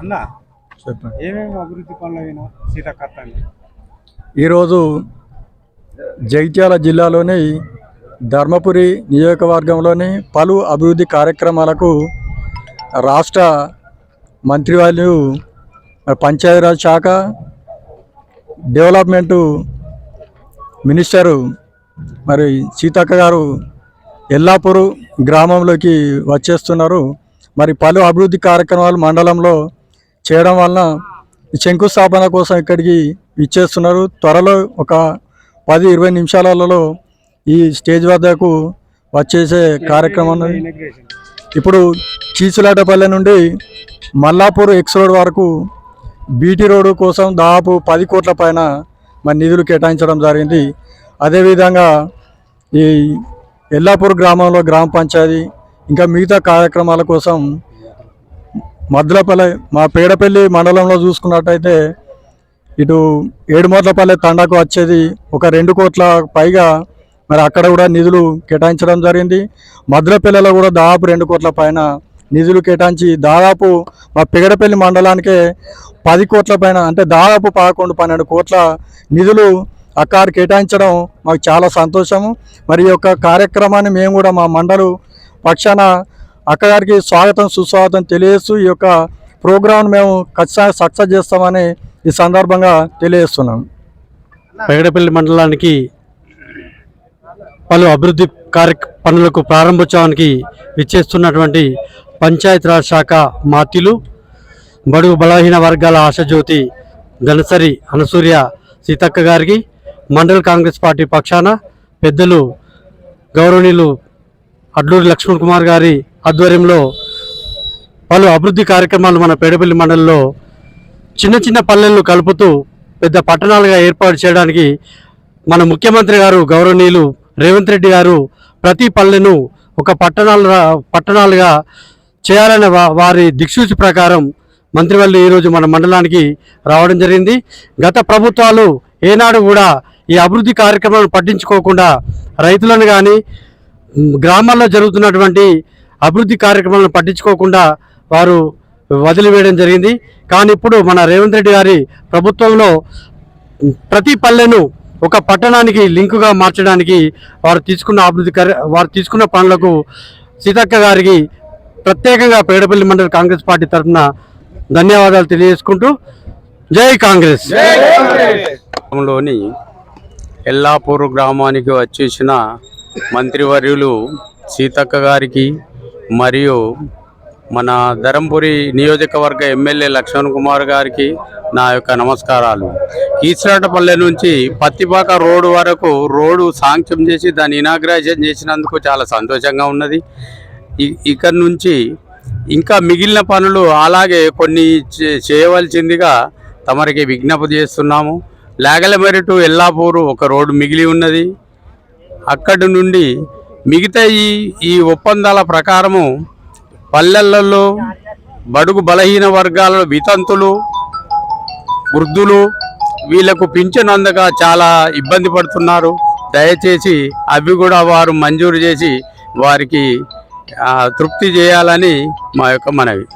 అన్న చెప్పండి. ఏమేమి అభివృద్ధి పనులు అయినా సీతక్కత్తండి ఈరోజు జగిత్యాల జిల్లాలోని ధర్మపురి నియోజకవర్గంలోని పలు అభివృద్ధి కార్యక్రమాలకు రాష్ట్ర మంత్రివర్యులు మరి పంచాయతీరాజ్ శాఖ డెవలప్మెంటు మినిస్టరు మరి సీతక్క గారు ఎల్లాపూరు గ్రామంలోకి వచ్చేస్తున్నారు. మరి పలు అభివృద్ధి కార్యక్రమాలు మండలంలో చేయడం వలన ఈ శంకుస్థాపన కోసం ఇక్కడికి ఇచ్చేస్తున్నారు త్వరలో ఒక పది ఇరవై నిమిషాలలో ఈ స్టేజ్ వద్దకు వచ్చేసే కార్యక్రమం. ఇప్పుడు చీచులాటపల్లె నుండి మల్లాపూర్ ఎక్స్ రోడ్ వరకు బీటీ రోడ్డు కోసం దాదాపు పది కోట్ల పైన మరి నిధులు కేటాయించడం జరిగింది. అదేవిధంగా ఈ ఎల్లాపూర్ గ్రామంలో గ్రామ పంచాయతీ ఇంకా మిగతా కార్యక్రమాల కోసం మద్దులపల్లె మా పేడపల్లి మండలంలో చూసుకున్నట్టయితే ఇటు ఏడుమర్లపల్లె తండాకు వచ్చేది ఒక రెండు కోట్ల పైగా మరి అక్కడ కూడా నిధులు కేటాయించడం జరిగింది. మద్దులపల్లెలో కూడా దాదాపు రెండు కోట్ల పైన నిధులు కేటాయించి దాదాపు మా పెగడపల్లి మండలానికే పది కోట్ల పైన అంటే దాదాపు పదకొండు పన్నెండు కోట్ల నిధులు అక్కడ కేటాయించడం మాకు చాలా సంతోషము. మరి ఈ యొక్క కార్యక్రమాన్ని మేము కూడా మా మండలు పక్షాన అక్కగారికి స్వాగతం సుస్వాగతం తెలియజేస్తూ ఈ యొక్క ప్రోగ్రామ్ మేము ఖచ్చితంగా సక్సెస్ చేస్తామని ఈ సందర్భంగా తెలియజేస్తున్నాం. పెగడపల్లి మండలానికి పలు అభివృద్ధి కార్య పనులకు ప్రారంభోత్సవానికి విచ్చేస్తున్నటువంటి పంచాయతీరాజ్ శాఖ మాతిలు బడుగు బలహీన వర్గాల ఆశజ్యోతి ధనసరి అనసూర్య సీతక్క గారికి మండల కాంగ్రెస్ పార్టీ పక్షాన పెద్దలు గౌరవనీయులు అడ్లూరి లక్ష్మణ్ కుమార్ గారి ఆధ్వర్యంలో పలు అభివృద్ధి కార్యక్రమాలు మన పేడపల్లి మండలంలో చిన్న చిన్న పల్లెలను కలుపుతూ పెద్ద పట్టణాలుగా ఏర్పాటు చేయడానికి మన ముఖ్యమంత్రి గారు గౌరవనీయులు రేవంత్ రెడ్డి గారు ప్రతి పల్లెను ఒక పట్టణాలు పట్టణాలుగా చేయాలనే వారి దిక్సూచి ప్రకారం మంత్రివల్లి ఈరోజు మన మండలానికి రావడం జరిగింది. గత ప్రభుత్వాలు ఏనాడు కూడా ఈ అభివృద్ధి కార్యక్రమాలను పట్టించుకోకుండా రైతులను కానీ గ్రామాల్లో జరుగుతున్నటువంటి అభివృద్ధి కార్యక్రమాలను పట్టించుకోకుండా వారు వదిలివేయడం జరిగింది. కానీ ఇప్పుడు మన రేవంత్ రెడ్డి గారి ప్రభుత్వంలో ప్రతి పల్లెను ఒక పట్టణానికి లింకుగా మార్చడానికి వారు తీసుకున్న అభివృద్ధి కార్య వారు తీసుకున్న పనులకు సీతక్క గారికి ప్రత్యేకంగా పేడపల్లి మండల కాంగ్రెస్ పార్టీ తరఫున ధన్యవాదాలు తెలియజేసుకుంటూ జై కాంగ్రెస్. గ్రామంలోని ఎల్లాపూర్ గ్రామానికి వచ్చేసిన మంత్రివర్యులు సీతక్క గారికి మరియు మన ధరంపురి నియోజకవర్గ ఎమ్మెల్యే లక్ష్మణ్ కుమార్ గారికి నా యొక్క నమస్కారాలు. కీచరాటపల్లె నుంచి పత్తిపాక రోడ్డు వరకు రోడ్డు సాంక్ష్యం చేసి దాన్ని ఇనాగ్రేషన్ చేసినందుకు చాలా సంతోషంగా ఉన్నది. ఇక్కడ నుంచి ఇంకా మిగిలిన పనులు అలాగే కొన్ని చేయవలసిందిగా తమరికి విజ్ఞప్తి చేస్తున్నాము. లేగలమెరి టు ఎల్లాపూరు ఒక రోడ్డు మిగిలి ఉన్నది. అక్కడి నుండి మిగతా ఈ ఈ ఒప్పందాల ప్రకారము పల్లెలలో బడుగు బలహీన వర్గాల వితంతులు వృద్ధులు వీళ్ళకు పింఛన్ అందక చాలా ఇబ్బంది పడుతున్నారు. దయచేసి అవి కూడా వారు మంజూరు చేసి వారికి తృప్తి చేయాలని మా యొక్క మనవి.